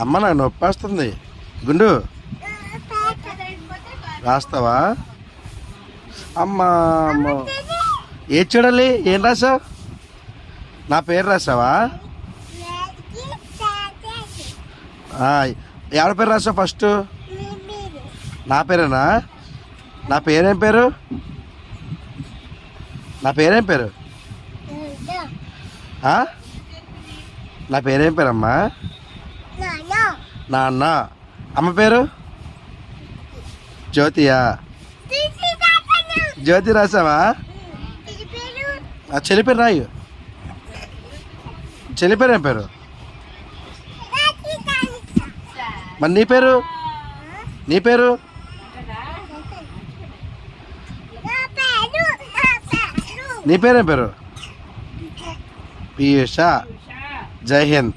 అమ్మ నాకు నొప్పి వస్తుంది గుండు. రాస్తావా? అమ్మా అమ్మ. చూడాలి? ఏం రాసావు? నా పేరు రాసావా? ఎవరి పేరు రాసావు ఫస్ట్? నా పేరేనా? నా పేరేం పేరు? నా పేరేం పేరు? నా పేరేం పేరమ్మా? నాన్న. అమ్మ పేరు? జ్యోతియా. జ్యోతి రాసావా? ఆ చెల్లి పేరు రాయు. చెల్లి పేరు ఏం పేరు? మరి నీ పేరు? నీ పేరు? నీ పేరేం పేరు? పీయూష. జై హింద్.